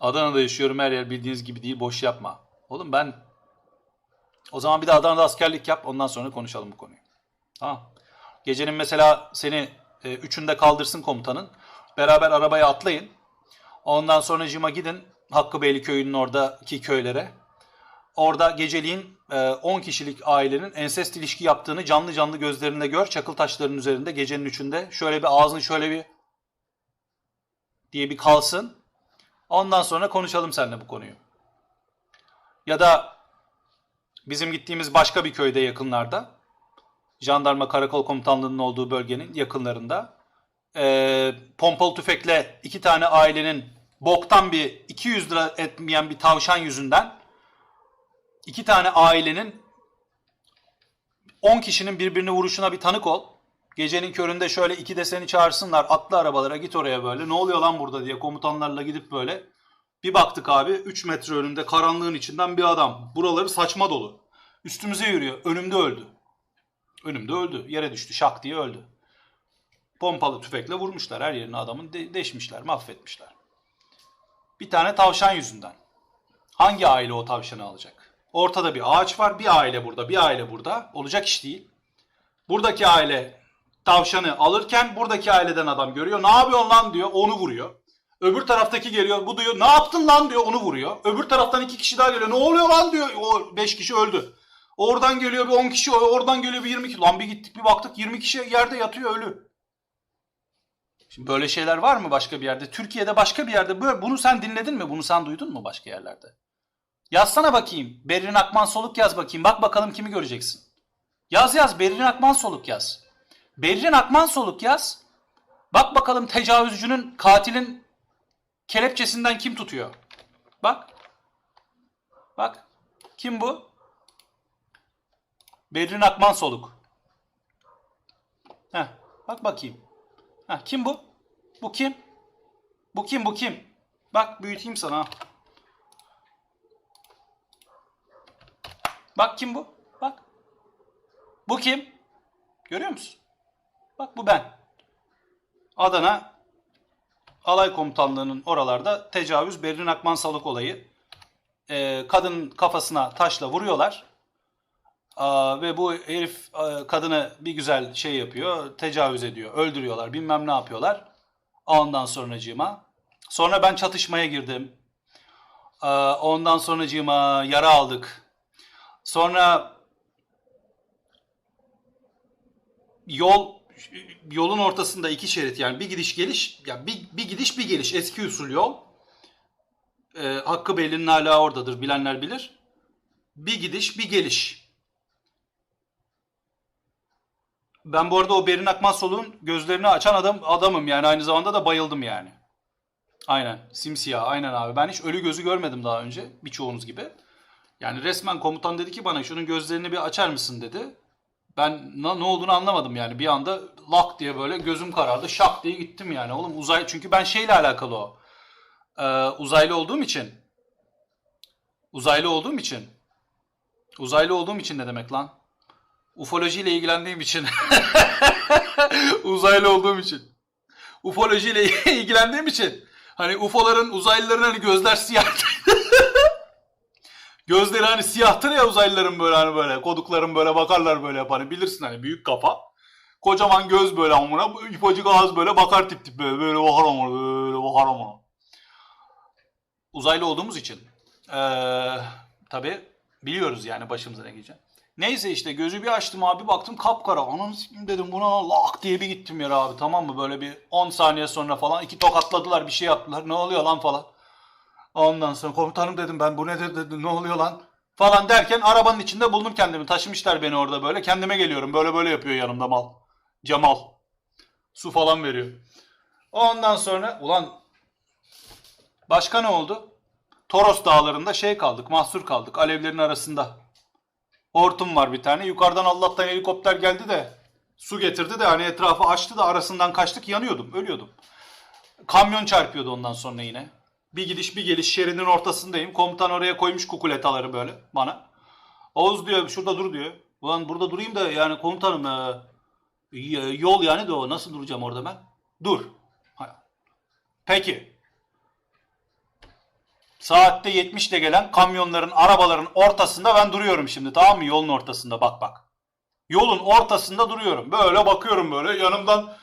Adana'da yaşıyorum her yer bildiğiniz gibi değil boş yapma. Oğlum ben o zaman bir de Adana'da askerlik yap ondan sonra konuşalım bu konuyu. Tamam. Gecenin mesela seni e, üçünde kaldırsın komutanın. Beraber arabaya atlayın. Ondan sonra Cima gidin Hakkı Beyli köyünün oradaki köylere. Orada geceliğin e, 10 kişilik ailenin ensest ilişki yaptığını canlı canlı gözlerinde gör. Çakıl taşlarının üzerinde gecenin üçünde. Şöyle bir ağzını şöyle bir diye bir kalsın. Ondan sonra konuşalım seninle bu konuyu. Ya da bizim gittiğimiz başka bir köyde yakınlarda, jandarma karakol komutanlığının olduğu bölgenin yakınlarında, eee pompalı tüfekle iki tane ailenin boktan bir 200 lira etmeyen bir tavşan yüzünden iki tane ailenin 10 kişinin birbirini vuruşuna bir tanık ol. Gecenin köründe şöyle iki de seni çağırsınlar atlı arabalara git oraya böyle ne oluyor lan burada diye komutanlarla gidip böyle bir baktık abi 3 metre önünde karanlığın içinden bir adam. Buraları saçma dolu. Üstümüze yürüyor. Önümde öldü. Önümde öldü. Yere düştü. Şak diye öldü. Pompalı tüfekle vurmuşlar. Her yerini adamın de- deşmişler. Mahvetmişler. Bir tane tavşan yüzünden. Hangi aile o tavşanı alacak? Ortada bir ağaç var. Bir aile burada. Bir aile burada. Olacak iş değil. Buradaki aile tavşanı alırken buradaki aileden adam görüyor. Ne yapıyorsun lan diyor. Onu vuruyor. Öbür taraftaki geliyor. Bu diyor ne yaptın lan diyor. Onu vuruyor. Öbür taraftan iki kişi daha geliyor. Ne oluyor lan diyor. O beş kişi öldü. Oradan geliyor bir 10 kişi. Oradan geliyor bir 20 kişi. Lan bir gittik bir baktık 20 kişi yerde yatıyor ölü. Şimdi böyle şeyler var mı başka bir yerde? Türkiye'de başka bir yerde böyle bunu sen dinledin mi? Bunu sen duydun mu başka yerlerde? Yazsana bakayım. Berrin Akman Soluk yaz bakayım. Bak bakalım kimi göreceksin. Yaz yaz Berrin Akman Soluk yaz. Berrin Akman Soluk yaz. Bak bakalım tecavüzcünün, katilin kelepçesinden kim tutuyor? Bak. Bak. Kim bu? Berrin Akman Soluk. Heh, bak bakayım. Heh, kim bu? Bu kim? Bu kim? Bu kim? Bak büyüteyim sana. Bak kim bu? Bak. Bu kim? Görüyor musun? Bak bu ben. Adana alay komutanlığının oralarda tecavüz Berrin Akman Salık olayı. Ee, kadın kafasına taşla vuruyorlar. Aa, ve bu herif e, kadını bir güzel şey yapıyor, tecavüz ediyor, öldürüyorlar, bilmem ne yapıyorlar. Ondan sonracığıma. Sonra ben çatışmaya girdim. Aa, ondan sonracığıma yara aldık. Sonra yol yolun ortasında iki şerit yani bir gidiş geliş ya bir, bir gidiş bir geliş eski usul yol. Ee, Hakkı Beyli'nin hala oradadır bilenler bilir. Bir gidiş bir geliş. Ben bu arada o Berin Akman Soluk'un gözlerini açan adam adamım yani aynı zamanda da bayıldım yani. Aynen simsiyah aynen abi. Ben hiç ölü gözü görmedim daha önce birçoğunuz gibi. Yani resmen komutan dedi ki bana şunun gözlerini bir açar mısın dedi. Ben ne olduğunu anlamadım yani. Bir anda lak diye böyle gözüm karardı. Şak diye gittim yani. Oğlum uzay çünkü ben şeyle alakalı o. Ee, uzaylı olduğum için. Uzaylı olduğum için. Uzaylı olduğum için ne demek lan? Ufolojiyle ilgilendiğim için. Uzaylı olduğum için. Ufolojiyle ilgilendiğim için. Hani UFO'ların, uzaylıların hani gözler siyah. Gözleri hani siyahtır ya uzaylıların böyle hani böyle kodukların böyle bakarlar böyle yapar. Bilirsin hani büyük kafa. Kocaman göz böyle amına ipacık ağız böyle bakar tip tip böyle böyle bakar amına böyle bakar amına. Uzaylı olduğumuz için ee, tabi biliyoruz yani başımıza ne gelecek. Neyse işte gözü bir açtım abi baktım kapkara. Sikim dedim buna lak diye bir gittim yere abi tamam mı? Böyle bir 10 saniye sonra falan iki tokatladılar bir şey yaptılar. Ne oluyor lan falan. Ondan sonra komutanım dedim ben bu nedir dedim ne oluyor lan falan derken arabanın içinde buldum kendimi. Taşımışlar beni orada böyle kendime geliyorum. Böyle böyle yapıyor yanımda mal. Cemal. Su falan veriyor. Ondan sonra ulan başka ne oldu? Toros dağlarında şey kaldık mahsur kaldık alevlerin arasında. Hortum var bir tane. Yukarıdan Allah'tan helikopter geldi de su getirdi de hani etrafı açtı da arasından kaçtık yanıyordum ölüyordum. Kamyon çarpıyordu ondan sonra yine. Bir gidiş bir geliş şeridin ortasındayım. Komutan oraya koymuş kukuletaları böyle bana. Oğuz diyor şurada dur diyor. Ulan burada durayım da yani komutanım e, y- yol yani de o nasıl duracağım orada ben? Dur. Peki. Saatte 70 ile gelen kamyonların, arabaların ortasında ben duruyorum şimdi tamam mı? Yolun ortasında bak bak. Yolun ortasında duruyorum. Böyle bakıyorum böyle yanımdan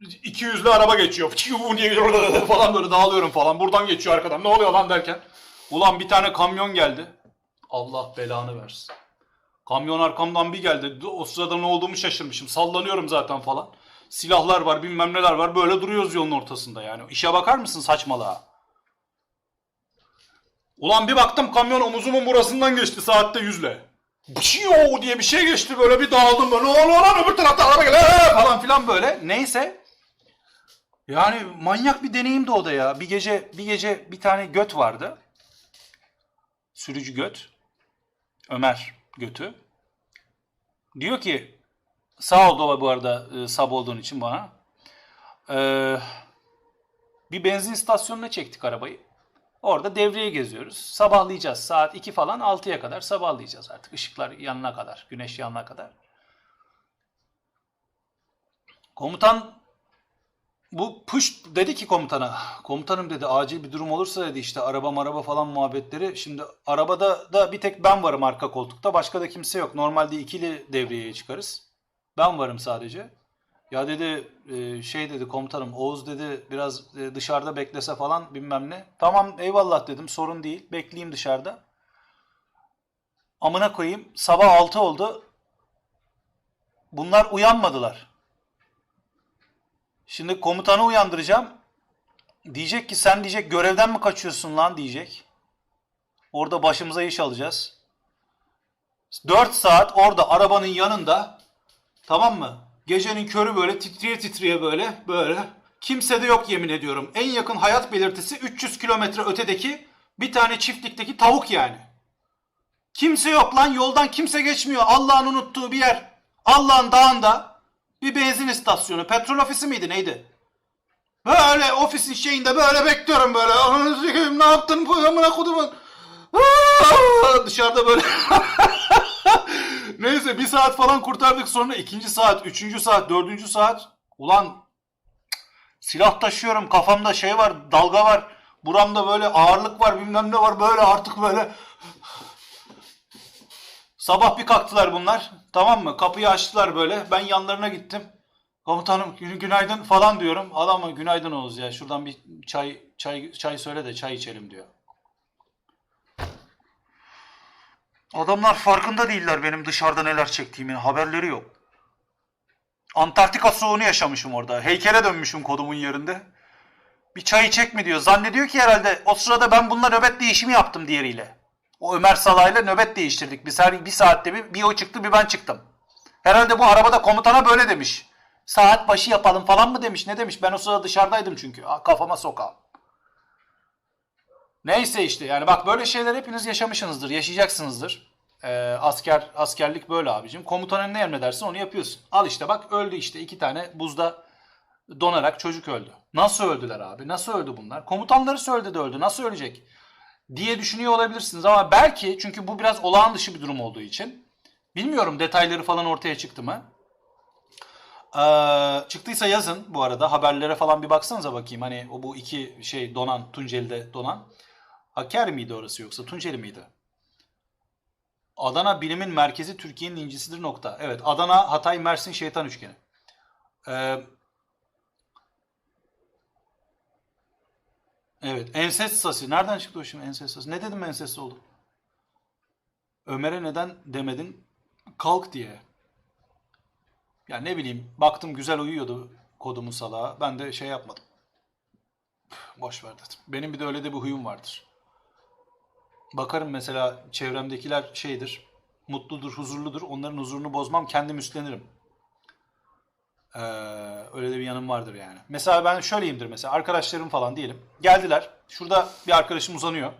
200'lü araba geçiyor. Falan böyle dağılıyorum falan. Buradan geçiyor arkadan. Ne oluyor lan derken. Ulan bir tane kamyon geldi. Allah belanı versin. Kamyon arkamdan bir geldi. O sırada ne olduğumu şaşırmışım. Sallanıyorum zaten falan. Silahlar var bilmem neler var. Böyle duruyoruz yolun ortasında yani. İşe bakar mısın saçmalığa? Ulan bir baktım kamyon omuzumun burasından geçti saatte yüzle. Pşiyo diye bir şey geçti böyle bir dağıldım böyle. Ne oluyor lan öbür tarafta araba ee!" falan filan böyle. Neyse. Yani manyak bir deneyimdi o da ya. Bir gece bir gece bir tane göt vardı. Sürücü göt. Ömer götü. Diyor ki sağ ol Dova bu arada e, sab olduğun için bana. Ee, bir benzin istasyonuna çektik arabayı. Orada devreye geziyoruz. Sabahlayacağız. Saat 2 falan 6'ya kadar sabahlayacağız artık. Işıklar yanına kadar. Güneş yanına kadar. Komutan bu push dedi ki komutana. Komutanım dedi acil bir durum olursa dedi işte araba maraba falan muhabbetleri. Şimdi arabada da bir tek ben varım arka koltukta. Başka da kimse yok. Normalde ikili devreye çıkarız. Ben varım sadece. Ya dedi şey dedi komutanım Oğuz dedi biraz dışarıda beklese falan bilmem ne. Tamam eyvallah dedim sorun değil bekleyeyim dışarıda. Amına koyayım sabah 6 oldu. Bunlar uyanmadılar. Şimdi komutanı uyandıracağım. Diyecek ki sen diyecek görevden mi kaçıyorsun lan diyecek. Orada başımıza iş alacağız. 4 saat orada arabanın yanında tamam mı? Gecenin körü böyle titriye titriye böyle böyle. Kimse de yok yemin ediyorum. En yakın hayat belirtisi 300 kilometre ötedeki bir tane çiftlikteki tavuk yani. Kimse yok lan yoldan kimse geçmiyor. Allah'ın unuttuğu bir yer. Allah'ın dağında bir benzin istasyonu. Petrol ofisi miydi neydi? Böyle ofisin şeyinde böyle bekliyorum böyle. Ananı ne yaptın bu amına kodumun. Dışarıda böyle. Neyse bir saat falan kurtardık sonra ikinci saat, üçüncü saat, dördüncü saat. Ulan silah taşıyorum kafamda şey var dalga var. Buramda böyle ağırlık var bilmem ne var böyle artık böyle. Sabah bir kalktılar bunlar tamam mı kapıyı açtılar böyle ben yanlarına gittim. Komutanım gün- günaydın falan diyorum. Adama günaydın Oğuz ya şuradan bir çay çay çay söyle de çay içelim diyor. Adamlar farkında değiller benim dışarıda neler çektiğimin. Haberleri yok. Antarktika soğuğunu yaşamışım orada. Heykele dönmüşüm kodumun yerinde. Bir çay içecek mi diyor. Zannediyor ki herhalde o sırada ben bununla nöbet değişimi yaptım diğeriyle. O Ömer Salah'yla nöbet değiştirdik. Biz her bir saatte bir, bir o çıktı bir ben çıktım. Herhalde bu arabada komutana böyle demiş. Saat başı yapalım falan mı demiş. Ne demiş? Ben o sırada dışarıdaydım çünkü. Kafama sokağım. Neyse işte yani bak böyle şeyler hepiniz yaşamışsınızdır, yaşayacaksınızdır. Ee, asker askerlik böyle abicim. Komutanın ne emredersin onu yapıyorsun. Al işte bak öldü işte iki tane buzda donarak çocuk öldü. Nasıl öldüler abi? Nasıl öldü bunlar? Komutanları söyledi de öldü. Nasıl ölecek? Diye düşünüyor olabilirsiniz ama belki çünkü bu biraz olağan dışı bir durum olduğu için. Bilmiyorum detayları falan ortaya çıktı mı? Ee, çıktıysa yazın bu arada haberlere falan bir baksanıza bakayım. Hani o bu iki şey donan Tunceli'de donan. Hakkari miydi orası yoksa Tunceli miydi? Adana bilimin merkezi Türkiye'nin incisidir nokta. Evet Adana, Hatay, Mersin şeytan üçgeni. Ee, evet ensest sası. Nereden çıktı o şimdi ensest sası? Ne dedim ensest oldu? Ömer'e neden demedin kalk diye. Ya ne bileyim baktım güzel uyuyordu kodumun salağa. Ben de şey yapmadım. Boş ver dedim. Benim bir de öyle de bir huyum vardır. Bakarım mesela çevremdekiler şeydir. Mutludur, huzurludur. Onların huzurunu bozmam. Kendim üstlenirim. Ee, öyle de bir yanım vardır yani. Mesela ben şöyleyimdir mesela. Arkadaşlarım falan diyelim. Geldiler. Şurada bir arkadaşım uzanıyor.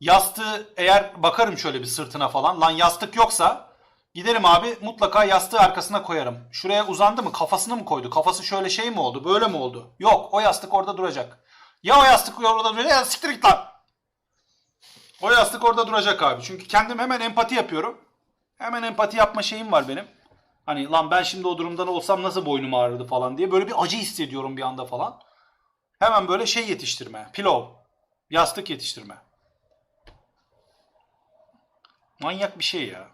Yastığı eğer bakarım şöyle bir sırtına falan. Lan yastık yoksa giderim abi mutlaka yastığı arkasına koyarım. Şuraya uzandı mı kafasını mı koydu? Kafası şöyle şey mi oldu? Böyle mi oldu? Yok o yastık orada duracak. Ya o yastık orada duracak ya siktir git lan. O yastık orada duracak abi. Çünkü kendim hemen empati yapıyorum. Hemen empati yapma şeyim var benim. Hani lan ben şimdi o durumdan olsam nasıl boynum ağrırdı falan diye böyle bir acı hissediyorum bir anda falan. Hemen böyle şey yetiştirme. Pilov. Yastık yetiştirme. Manyak bir şey ya.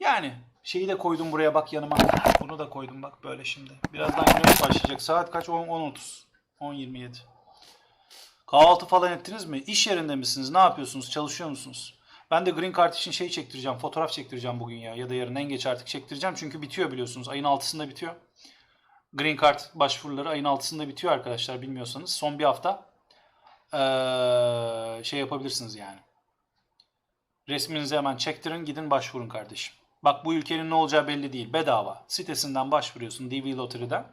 Yani şeyi de koydum buraya bak yanıma. Bunu da koydum bak böyle şimdi. Birazdan yemek başlayacak. Saat kaç? 10 10.30. 10.27. Kahvaltı falan ettiniz mi? İş yerinde misiniz? Ne yapıyorsunuz? Çalışıyor musunuz? Ben de Green Card için şey çektireceğim. Fotoğraf çektireceğim bugün ya. Ya da yarın en geç artık çektireceğim. Çünkü bitiyor biliyorsunuz. Ayın 6'sında bitiyor. Green Card başvuruları ayın 6'sında bitiyor arkadaşlar bilmiyorsanız. Son bir hafta ee, şey yapabilirsiniz yani. Resminizi hemen çektirin gidin başvurun kardeşim. Bak bu ülkenin ne olacağı belli değil. Bedava. Sitesinden başvuruyorsun DV Lottery'den.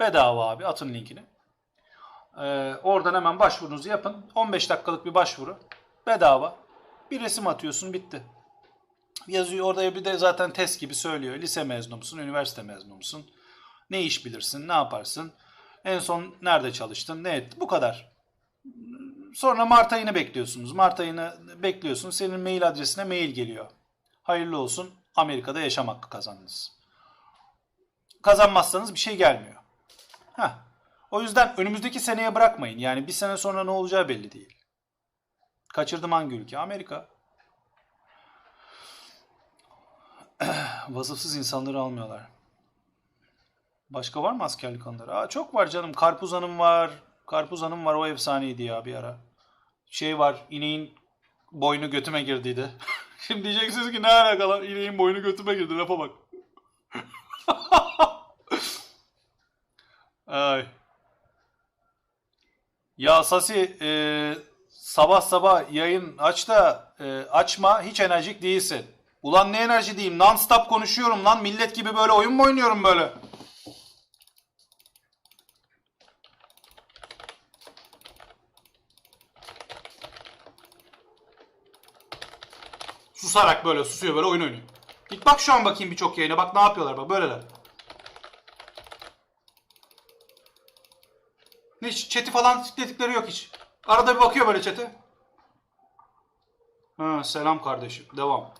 Bedava abi atın linkini. Ee, oradan hemen başvurunuzu yapın. 15 dakikalık bir başvuru. Bedava. Bir resim atıyorsun bitti. Yazıyor orada bir de zaten test gibi söylüyor. Lise mezunu musun, üniversite mezunu musun? Ne iş bilirsin, ne yaparsın? En son nerede çalıştın, ne ettin? Bu kadar. Sonra Mart ayını bekliyorsunuz. Mart ayını bekliyorsun. Senin mail adresine mail geliyor. Hayırlı olsun. Amerika'da yaşam hakkı kazandınız. Kazanmazsanız bir şey gelmiyor. Heh. O yüzden önümüzdeki seneye bırakmayın. Yani bir sene sonra ne olacağı belli değil. Kaçırdım hangi ülke? Amerika. Vasıfsız insanları almıyorlar. Başka var mı askerlik anıları? Aa, çok var canım. Karpuz Hanım var. Karpuz Hanım var. O efsaneydi ya bir ara. Şey var. ineğin boynu götüme girdiydi. Şimdi diyeceksiniz ki ne alakalı? İneğin boynu götüme girdi. Lafa bak. Ay. Ya Sasi e, sabah sabah yayın aç da e, açma hiç enerjik değilsin. Ulan ne enerji diyeyim non stop konuşuyorum lan millet gibi böyle oyun mu oynuyorum böyle? Susarak böyle susuyor böyle oyun oynuyor. Git bak şu an bakayım birçok yayına bak ne yapıyorlar bak böyleler. Hiç chat'i falan tıkladıkları yok hiç. Arada bir bakıyor böyle chat'e. Ha, selam kardeşim. Devam.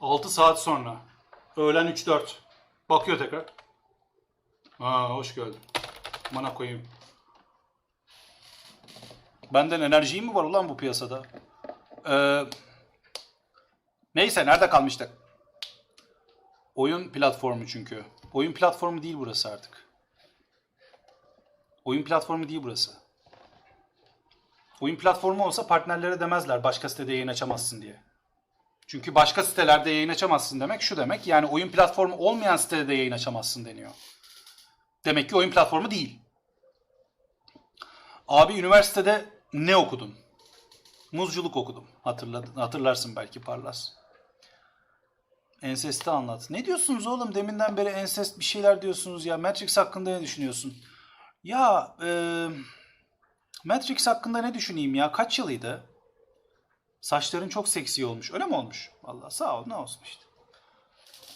6 saat sonra. Öğlen 3-4. Bakıyor tekrar. Ha, hoş geldin. Bana koyayım. Benden enerji mi var ulan bu piyasada? Ee, neyse nerede kalmıştık? Oyun platformu çünkü. Oyun platformu değil burası artık. Oyun platformu değil burası. Oyun platformu olsa partnerlere demezler başka sitede yayın açamazsın diye. Çünkü başka sitelerde yayın açamazsın demek şu demek. Yani oyun platformu olmayan sitede de yayın açamazsın deniyor. Demek ki oyun platformu değil. Abi üniversitede ne okudun? Muzculuk okudum. Hatırladın, hatırlarsın belki Parlas. Ensesti anlat. Ne diyorsunuz oğlum? Deminden beri ensest bir şeyler diyorsunuz ya. Matrix hakkında ne düşünüyorsun? Ya e, Matrix hakkında ne düşüneyim ya? Kaç yılıydı? Saçların çok seksi olmuş. Öyle mi olmuş? Vallahi sağ ol ne olsun işte.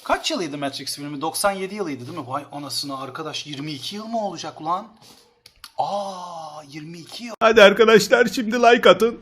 Kaç yılıydı Matrix filmi? 97 yılıydı değil mi? Vay anasını arkadaş 22 yıl mı olacak ulan? Aa 22 yıl. Hadi arkadaşlar şimdi like atın.